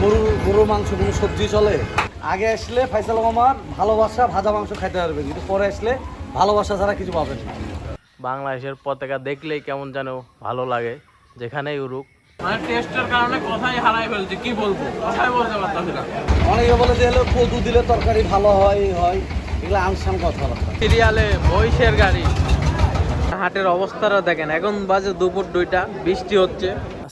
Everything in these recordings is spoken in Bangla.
গরু গরু মাংস কোনো সবজি চলে? আগে আসলে ফাইসাল মামার ভালোবাসা ভাজা মাংস খাইতে পারবেন কিন্তু পরে আসলে ভালোবাসা ছাড়া কিছু পাবেন না। বাংলাদেশের পতাকা দেখলেই কেমন যেন ভালো লাগে যেখানেই উড়ুক। মানে টেস্টের কারণে কথাই হারাই ফেলছি কি বলব? কথাই বলতে পারতাম না। অনেকে বলে যে হলো কদু দিলে তরকারি ভালো হয় হয় এগুলো আনসান কথাবার্তা সিরিয়ালে মহিষের গাড়ি। হাটের অবস্থাটা দেখেন এখন বাজে দুপুর দুইটা বৃষ্টি হচ্ছে।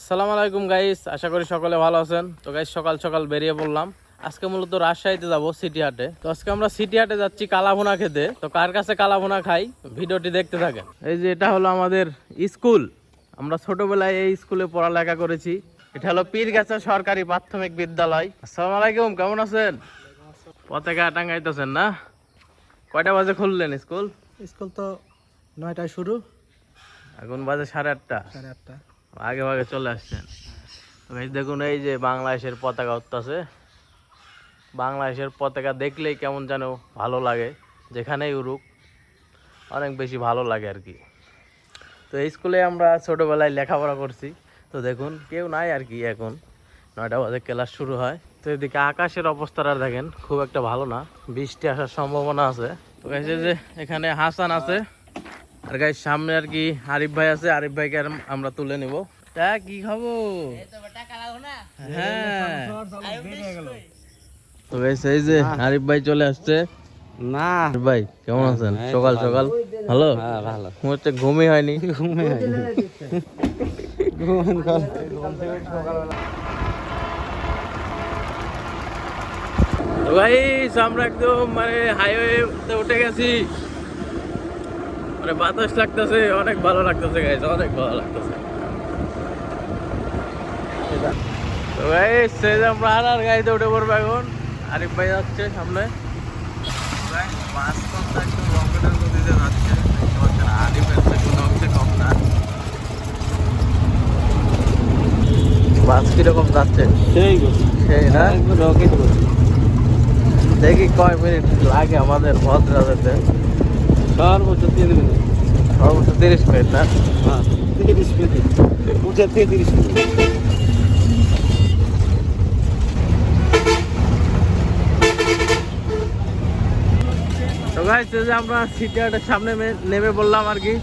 আসসালামু আলাইকুম গাইস আশা করি সকলে ভালো আছেন। তো গাইস সকাল সকাল বেরিয়ে পড়লাম। আজকে মূলত রাজশাহীতে যাব সিটি হাটে। তো আজকে আমরা সিটি হাটে যাচ্ছি কালাভুনা খেতে। তো কার কাছে কালাভুনা খাই? ভিডিওটি দেখতে থাকেন। এই যে এটা হলো আমাদের স্কুল। আমরা ছোটবেলায় এই স্কুলে পড়ালেখা করেছি। এটা হলো পীরগাছা সরকারি প্রাথমিক বিদ্যালয়। আসসালামু আলাইকুম কেমন আছেন? পতাকা টাঙ্গাইতেছেন না? কয়টা বাজে খুললেন স্কুল? স্কুল তো নয়টায় শুরু। এখন বাজে সাড়ে আটটা। সাড়ে আটটা। আগে ভাগে চলে আসছেন। দেখুন, এই যে বাংলাদেশের পতাকা উঠতেছে। বাংলাদেশের পতাকা দেখলেই কেমন যেন ভালো লাগে, যেখানেই উড়ুক, অনেক বেশি ভালো লাগে আর কি। তো এই স্কুলে আমরা ছোটোবেলায় লেখাপড়া করছি। তো দেখুন, কেউ নাই আর কি এখন। নয়টা বাজে, ক্লাস শুরু হয়। তো এদিকে আকাশের অবস্থাটা দেখেন, খুব একটা ভালো না। বৃষ্টি আসার সম্ভাবনা আছে। তো যে এখানে হাসান আছে। আর গাই সামনে আর কি আরিফ ভাই আছে আরিফ ভাইকে আমরা তুলে নিব। তা কি খাব? হ্যাঁ। তো গাইস এই যে আরিফ ভাই চলে আসছে। না। ভাই কেমন আছেন? সকাল সকাল। ভালো? হ্যাঁ ভালো। ঘুমই হয়নি। ঘুমে ঘুমেন কল আমরা একদম মানে হাইওয়েতে উঠে গেছি। মানে বাতাস লাগতেছে অনেক ভালো লাগতেছে গাইস অনেক ভালো লাগতেছে। তো সেই যে আমরা আর আর গাড়িতে উঠে পড়ব এখন। আরিফ ভাই যাচ্ছে সামনে। বাস কীরকম যাচ্ছে? সেই সেই না? দেখি কয় মিনিট লাগে আমাদের ভদ্রা যেতে সর্বোচ্চ তিন মিনিট সর্বোচ্চ তিরিশ মিনিট না? হ্যাঁ তিরিশ মিনিট। উঠে থেকে তিরিশ মিনিট। যে আমরা সিটি হাটের সামনে নেমে বললাম আর কি।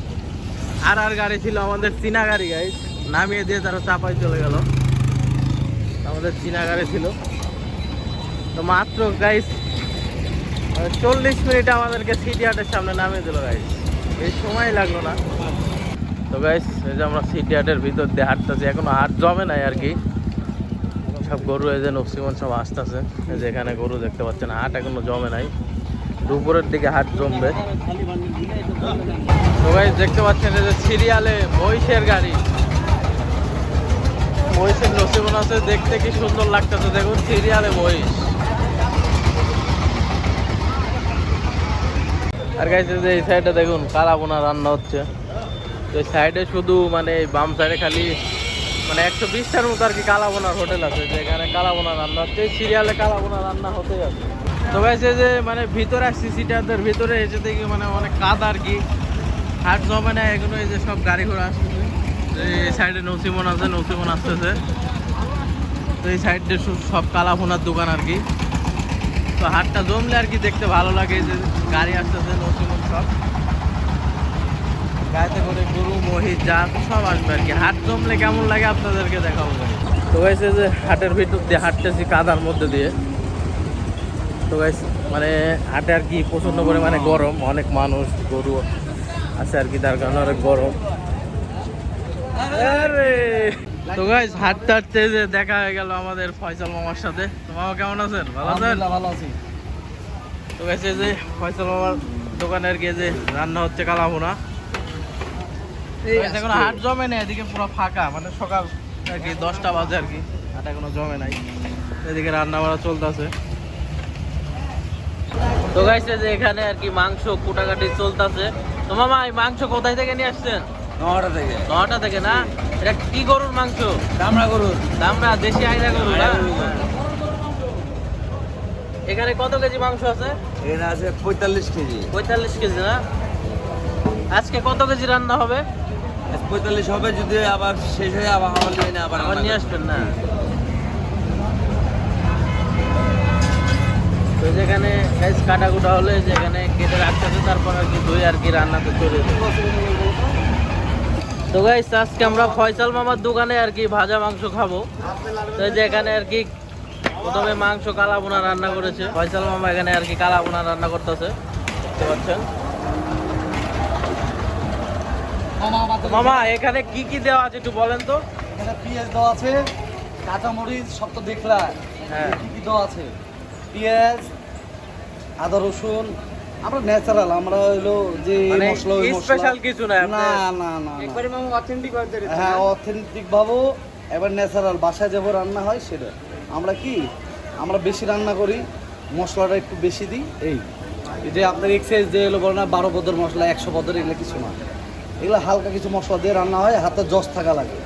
আর আর গাড়ি ছিল আমাদের চীনা গাড়ি গাইস নামিয়ে দিয়ে তারা চাপাই চলে গেল। আমাদের চীনা গাড়ি ছিল। তো মাত্র গাইস চল্লিশ মিনিট আমাদেরকে সিটি হাটের সামনে নামিয়ে দিল গাইস এই সময় লাগল না। তো গাইস এই যে আমরা সিটি হাটের ভিতর দিয়ে হাঁটতেছি, এখনও হাট জমে নাই আর কি। সব গরু এই যে নকশিমন সব আসতেছে। এই যে এখানে গরু দেখতে পাচ্ছেন, হাট এখনও জমে নাই। দুপুরের দিকে হাট জমবে। তো গাইস দেখতে পাচ্ছেন এই যে সিরিয়ালে মহিষের গাড়ি। মহিষের নসিমন আছে, দেখতে কি সুন্দর লাগতেছে। দেখুন, সিরিয়ালে মহিষ। আর এই যে এই সাইডে দেখুন, কালা বোনা রান্না হচ্ছে। তো এই সাইডে শুধু মানে বাম সাইডে খালি মানে একশো বিশটার মতো আর কি কালাবোনার হোটেল আছে যেখানে কালাবোনা রান্না হচ্ছে। সিরিয়ালে কালাবোনা রান্না হতেই আছে তো গাইছে যে মানে ভিতরে আসছি সিটাদের ভিতরে এসে দেখি মানে অনেক কাদ আর কি। হাট জমে না এগুলো এই যে সব গাড়ি ঘোড়া আসতেছে। এই সাইডে নসিমন আছে, নসিমন আসতেছে। তো এই সাইডে সব কালাভোনার দোকান আর কি। তো হাটটা জমলে আর কি দেখতে ভালো লাগে যে গাড়ি আসতেছে, নতুন সব। গাড়িতে করে গরু, মহিষ, যা সব আসবে আর কি। হাট জমলে কেমন লাগে আপনাদেরকে দেখাবো তো গাইছে যে হাটের ভিতর দিয়ে হাঁটতেছি কাদার মধ্যে দিয়ে। তো গাইস মানে হাটে আর কি প্রচণ্ড পরিমাণে গরম, অনেক মানুষ, গরু আছে আর কি তার কারণে অনেক গরম। আরে! তো হাঁটতে হাঁটতে যে দেখা হয়ে গেল আমাদের ফয়সাল মামার সাথে। তো মামা কেমন আছেন? ভালো আছেন? ভালো আছি। তো যে ফয়সাল মামার দোকানের গিয়ে যে রান্না হচ্ছে কালাভুনা। এখন হাট জমে নেই এদিকে পুরো ফাঁকা। মানে সকাল আর কি দশটা বাজে আর কি। হাট এখনও জমে নাই। এদিকে রান্না বাড়া চলতেছে। তো গাইছে যে এখানে আর কি মাংস কুটাকাটি চলতেছে। তো মামা এই মাংস কোথায় থেকে নিয়ে আসছেন? নটা থেকে। নটা থেকে না? এটা কি গরুর মাংস? দামড়া গরুর। আমরা দেশি আইনা গরু না? এখানে কত কেজি মাংস আছে? এখানে আছে পঁয়তাল্লিশ কেজি। পঁয়তাল্লিশ কেজি না? আজকে কত কেজি রান্না হবে? পঁয়তাল্লিশ হবে যদি আবার শেষ হয়ে আবার আবার নিয়ে আবার আবার নিয়ে আসবেন না? যেখানে গাইস কাটা কুটা হলে যেখানে কেটে রাখতেছে তারপর আর কি ধুই আর কি রান্নাতে চলে যায় তো গাইস আজকে আমরা ফয়সাল মামার দোকানে আর কি ভাজা মাংস খাব। তো এই যে এখানে আর কি প্রথমে মাংস কালা বোনা রান্না করেছে। ফয়সাল মামা এখানে আর কি কালা বোনা রান্না করতেছে। দেখতে পাচ্ছেন? মামা মামা এখানে কি কি দেওয়া আছে একটু বলেন তো। এখানে পেঁয়াজ দেওয়া আছে কাঁচামরিচ সব তো দেখলা হ্যাঁ। কি কি দেওয়া আছে? পেঁয়াজ আদা রসুন আমরা ন্যাচারাল আমরা হইল যে মানে মশলা ওই মশলা- স্পেশাল কিছু না না না না একবারে মামা অথেন্টিক ভাবে হ্যাঁ অথেন্টিক ভাবো। এবার ন্যাচারাল বাসায় যাব রান্না হয় সেটা। আমরা কি? আমরা বেশি রান্না করি মশলাটা একটু বেশি দিই এই। এই যে আপনার এক্সাইজ দিয়ে এলো বলে না বারো পদের মশলা একশো পদের এগুলো কিছু না। এগুলো হালকা কিছু মশলা দিয়ে রান্না হয় হাতে জস থাকা লাগে।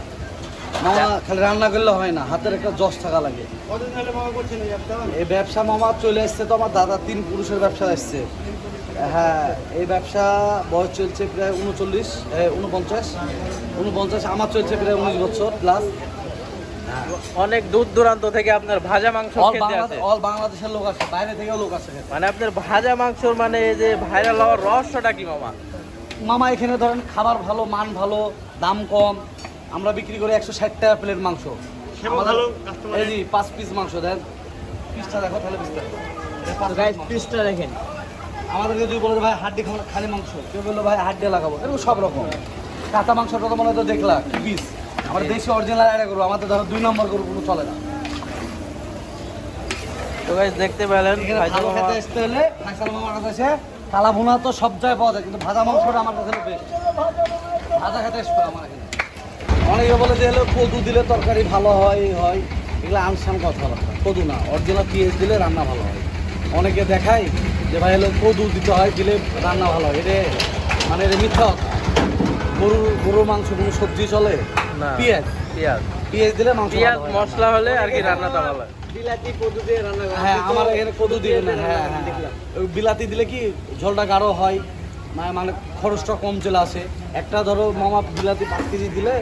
মামা খালি রান্না করলে হয় না হাতের একটা জস থাকা লাগে। কতদিন হলে মামা করছেন ব্যবসা? এই ব্যবসা মামা চলে এসছে তো আমার দাদা তিন পুরুষের ব্যবসা এসছে হ্যাঁ এই ব্যবসা বয়স চলছে প্রায় উনচল্লিশ উনপঞ্চাশ উনপঞ্চাশ আমার চলছে প্রায় উনিশ বছর প্লাস অনেক দূর দূরান্ত থেকে আপনার ভাজা মাংস অল আছে বাংলাদেশের লোক আসে বাইরে থেকেও লোক আসে মানে আপনার ভাজা মাংসর মানে এই যে ভাইরাল হওয়ার রহস্যটা কি মামা? মামা এখানে ধরেন খাবার ভালো মান ভালো দাম কম। আমরা বিক্রি করি একশো ষাট টাকা প্লেট মাংস। এই জি পাঁচ পিস মাংস দেন। পিসটা দেখো তাহলে পিসটা পিসটা দেখেন। আমাদেরকে যদি বলে ভাই হাড্ডি খাব খালি মাংস। কেউ বলল ভাই হাড্ডি লাগাবো। এরকম সব রকম। কাঁচা মাংসটা তো মনে হয় তো দেখলা কি পিস আমরা দেশি অরিজিনাল এটা করব আমাদের ধরো দুই নম্বর করব কোনো চলে না। তো গাইস দেখতে পেলেন ভালো খেতে আসতে হলে ফাইসাল মামার কাছে এসে কালা ভুনা তো সব জায়গায় পাওয়া যায় কিন্তু ভাজা মাংসটা আমার কাছে বেস্ট ভাজা খেতে আসবে আমার এখানে। অনেকে বলে যে হলো কদু দিলে তরকারি ভালো হয় হয়। এগুলো আনসান কথাবার্তা কদু না অরিজিনাল দিলে রান্না ভালো হয়। অনেকে দেখায় যে ভাই হলো কদু দিতে হয় দিলে রান্না ভালো হয়। এটা মানে এটা মিথ্যা। গরুর গরুর মাংস কোনো সবজি চলে? না পেঁয়াজ? পেঁয়াজ। পেঁয়াজ দিলে মাংস পেঁয়াজ মশলা হলে আর কি রান্নাটা ভালো হয়। বিলাতি কদু দিয়ে রান্না করা হ্যাঁ আমার এখানে কদু দিবে না। হ্যাঁ হ্যাঁ দেখলাম। বিলাতি দিলে কি ঝোলটা গাঢ় হয়? মানে মানে খরচটা কম চলে আসে। একটা ধরো মামা বিলাতি পাঁচ কেজি দিলে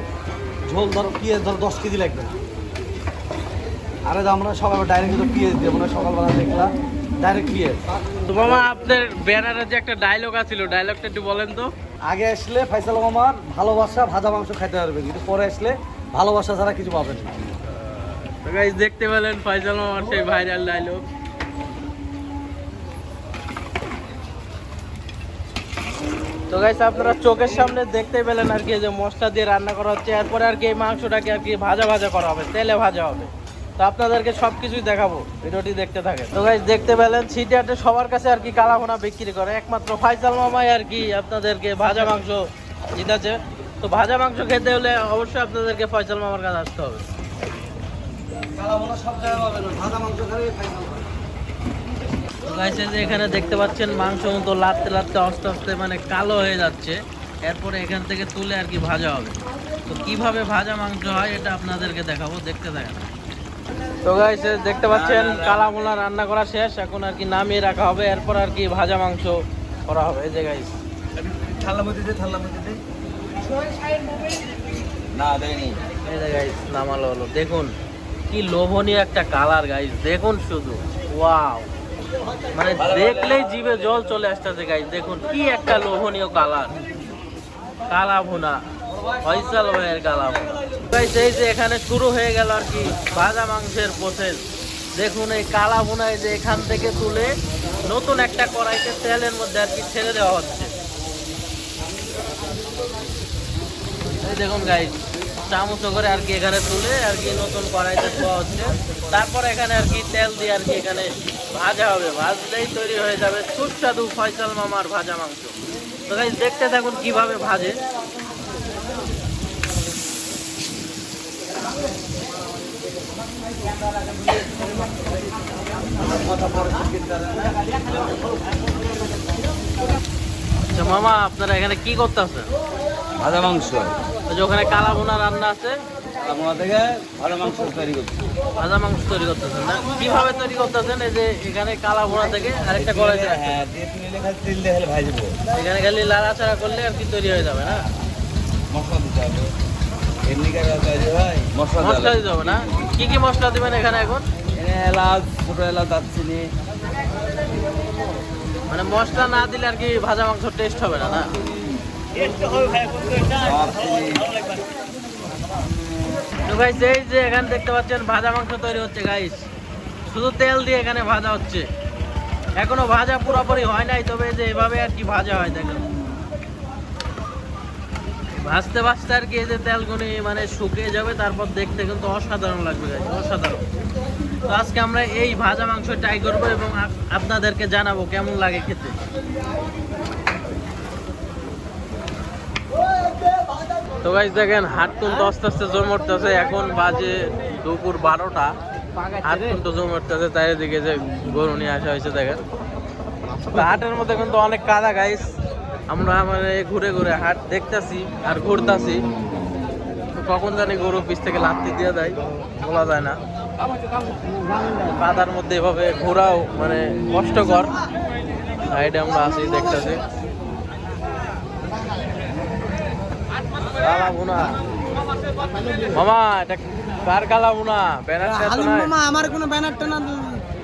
ঝোল ধরো পেঁয়াজ ধরো দশ কেজি লাগবে। আরে তো আমরা সকালে ডাইরেক্ট তো পেঁয়াজ দিয়ে আমরা সকালবেলা দেখলাম। ডাইরেক্ট পেঁয়াজ তো মামা আপনার ব্যানারে যে একটা ডায়লগ আছিল ডায়লগটা একটু বলেন তো। আগে আসলে মামার ভালোবাসা ভাজা মাংস খাইতে পারবে কিন্তু পরে আসলে ভালোবাসা ছাড়া কিছু পাবেন না। তো গাইস দেখতে পেলেন মামার সেই ভাইরাল ডায়লগ তো গাইস আপনারা চোখের সামনে দেখতে পেলেন আর কি যে মশলা দিয়ে রান্না করা হচ্ছে এরপরে আর কি এই মাংসটাকে আর কি ভাজা ভাজা করা হবে তেলে ভাজা হবে। তো আপনাদেরকে সব কিছুই দেখাবো ভিডিওটি দেখতে থাকেন। তো গাইস দেখতে পেলেন সিটিয়াতে সবার কাছে আর কি কালাভোনা বিক্রি করে। একমাত্র ফাইসাল মামাই আর কি আপনাদেরকে ভাজা মাংস জিতাছে তো ভাজা মাংস খেতে হলে অবশ্যই আপনাদেরকে ফয়সাল মামার কাছে আসতে হবে। যে এখানে দেখতে পাচ্ছেন মাংস মতো লাড়তে লাড়তে আস্তে আস্তে মানে কালো হয়ে যাচ্ছে। এরপরে এখান থেকে তুলে আর কি ভাজা হবে। তো কীভাবে ভাজা মাংস হয় এটা আপনাদেরকে দেখাবো দেখতে থাকেন। তো গাইস দেখতে পাচ্ছেন কালা মোলা রান্না করা শেষ এখন আর কি নামিয়ে রাখা হবে এরপর আর কি ভাজা মাংস করা হবে এই যে গাইস থালা মধ্যে দে থালা মধ্যে দে। না দেয়নি। এই যে গাইস নামালো হলো। দেখুন কি লোভনীয় একটা কালার গাইস দেখুন শুধু। ওয়াও মানে দেখলেই জিভে জল চলে আসতেছে গাইস দেখুন কি একটা লোভনীয় কালার কালা ভুনা ফয়সাল ভাইয়ের কালা ভুনা এই যে এখানে শুরু হয়ে গেল আর কি ভাজা মাংসের প্রসেস দেখুন এই কালা ভুনায় যে এখান থেকে তুলে নতুন একটা কড়াইতে তেলের মধ্যে আর কি ছেড়ে দেওয়া হচ্ছে। দেখুন গাইস চামচ করে আর কি এখানে তুলে আর কি নতুন কড়াইতে ধোয়া হচ্ছে। তারপর এখানে আর কি তেল দিয়ে আর কি এখানে ভাজা হবে। ভাজলেই তৈরি হয়ে যাবে সুস্বাদু ফয়সাল মামার ভাজা মাংস। তো গাইস দেখতে থাকুন কীভাবে ভাজে। আচ্ছা মামা আপনারা এখানে কি করতেছেন ভাজা মাংস। যে ওখানে কালা বোনা রান্না আছে। আমরা থেকে ভালো মাংস তৈরি করছি। ভাজা মাংস তৈরি করতেছেন না? কীভাবে তৈরি করতেছেন? এই যে এখানে কালা বোনা থেকে আরেকটা রাখছেন। হ্যাঁ তেল দিয়ে ভাজবো। এখানে খালি লাড়াচাড়া করলে আর কি তৈরি হয়ে যাবে না? মশলা এমনি কাজ মশলা মশলা দিতে না? কি কি মশলা দিবেন এখানে এখন? এলাচ ছোট এলাচ দারচিনি। মানে মশলা না দিলে আর কি ভাজা মাংস টেস্ট হবে না না? তো গাইস এই যে এখানে দেখতে পাচ্ছেন ভাজা মাংস তৈরি হচ্ছে গাইস শুধু তেল দিয়ে এখানে ভাজা হচ্ছে। এখনও ভাজা পুরোপুরি হয় নাই তবে যে এভাবে আর কি ভাজা হয় দেখেন। ভাজতে ভাজতে আর কি যে তেলগুনি মানে শুকিয়ে যাবে, তারপর দেখতে কিন্তু অসাধারণ লাগবে অসাধারণ। তো আজকে আমরা এই ভাজা মাংস ট্রাই করব এবং আপনাদেরকে জানাব কেমন লাগে খেতে। তো গাইজ দেখেন হাট কিন্তু আস্তে আস্তে জমরতেছে এখন বাজে দুপুর বারোটা। হাট কিন্তু জমরতেছে তাই দিকে যে গরু নিয়ে আসা হয়েছে, দেখেন। হাটের মধ্যে কিন্তু অনেক কাদা গাইস আমরা মানে ঘুরে ঘুরে হাট দেখতাছি আর ঘুরতাছি। কখন জানি গরু পিছ থেকে লাত্তি দিয়ে দেয় বলা যায় না। কাদার মধ্যে এভাবে ঘোরাও মানে কষ্টকর। সাইডে আমরা আছি দেখতেছি। কালা ভুনা। মামা এটা কার কালা ভুনা? হালিম মামা আমার কোনো ব্যানার টানা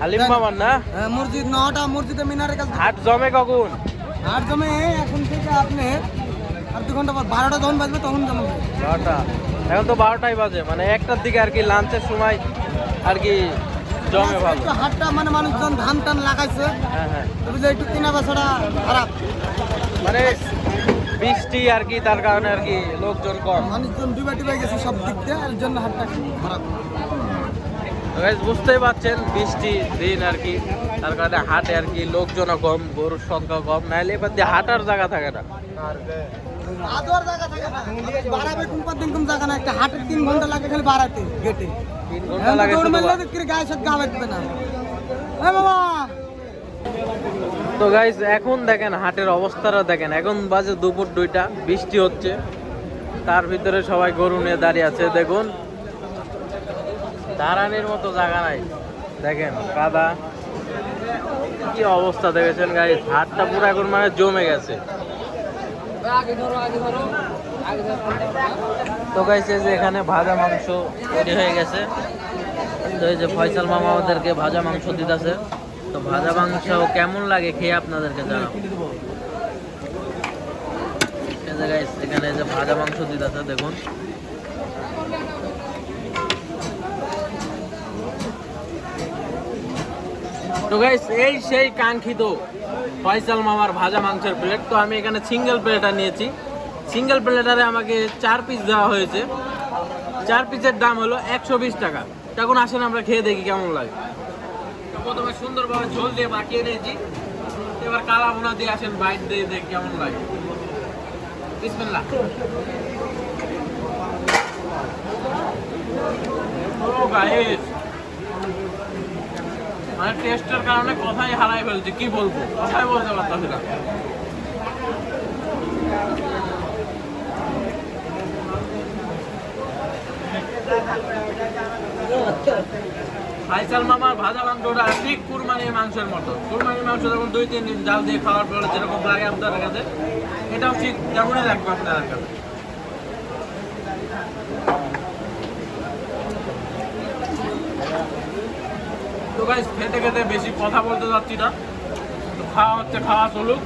হালিম মামার না? হ্যাঁ, মসজিদ নটা মসজিদে মিনারে কাছে হাট জমে কখন? আর জমে এখন থেকে আপনি আর দু ঘণ্টা পর বারোটা যখন বাজবে তখন জমা বারোটা। এখন তো বারোটাই বাজে মানে একটার দিকে আর কি লাঞ্চের সময় আর কি জমে ভালো। হাটটা মানে মানুষজন ধান টান লাগাইছে। হ্যাঁ হ্যাঁ। একটু কেনা বেচাটা খারাপ। মানে বৃষ্টি আর কি তার কারণে আর কি লোকজন কম। মানুষজন ডুবে ডুবে গেছে সব দিক দিয়ে এর জন্য হাটটা খারাপ। বুঝতেই পারছেন বৃষ্টি দিন আর কি। তার কারণে হাটে আর কি লোকজনও কম গরুর সংখ্যা কম। নাহলে এবার দিয়ে হাঁটার জায়গা থাকে না। তিন ঘণ্টা লাগে খালি বাড়াতে গেটে। তিন ঘণ্টা লাগে তো কিরে গায়ে সাথে গা লাগবে না। বাবা! তো গাইস এখন দেখেন হাটের অবস্থাটা দেখেন। এখন বাজে দুপুর দুইটা বৃষ্টি হচ্ছে। তার ভিতরে সবাই গরু নিয়ে দাঁড়িয়ে আছে দেখুন। দাঁড়ানির মতো জায়গা নাই। দেখেন, কাদা। কি অবস্থা দেখেছেন গাইস হাটটা পুরো এখন মানে জমে গেছে। তো গাইছে যে এখানে ভাজা মাংস তৈরি হয়ে গেছে। তো এই যে ফয়সাল মামা আমাদেরকে ভাজা মাংস দিতেছে। তো ভাজা মাংস কেমন লাগে খেয়ে আপনাদেরকে জানাব এখানে যে ভাজা মাংস দিতেছে, দেখুন। তো গাইস এই সেই কাঙ্ক্ষিত ফয়সাল মামার ভাজা মাংসের প্লেট তো আমি এখানে সিঙ্গেল প্লেটার নিয়েছি। সিঙ্গেল প্লেটারে আমাকে চার পিস দেওয়া হয়েছে। চার পিসের দাম হলো একশো বিশ টাকা। তখন আসেন আমরা খেয়ে দেখি কেমন লাগে। প্রথমে সুন্দরভাবে ঝোল দিয়ে মাখিয়ে নিয়েছি। এবার কালা ভুনা দিয়ে আসেন বাইট দিয়ে দেখি কেমন লাগে। বিসমিল্লাহ। ও গাইস মানে টেস্টের কারণে কথাই হারাই ফেলছি, কি বলব? কথাই বলতে পারতাম না। ফাইসাল মামার ভাজা মাংসটা ঠিক কুরবানির মাংসের মতো। কুরবানির মাংস যখন দুই, তিন দিন জাল দিয়ে খাওয়ার পরে যেরকম লাগে আপনাদের কাছে এটাও ঠিক তেমনই লাগবে আপনাদের কাছে। তো গাইস খেতে খেতে বেশি কথা বলতে যাচ্ছি না। খাওয়া হচ্ছে, খাওয়া চলুক।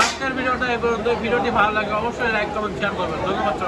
আজকের ভিডিওটা এ পর্যন্ত ভিডিওটি ভালো লাগে অবশ্যই লাইক কমেন্ট শেয়ার করবেন। ধন্যবাদ।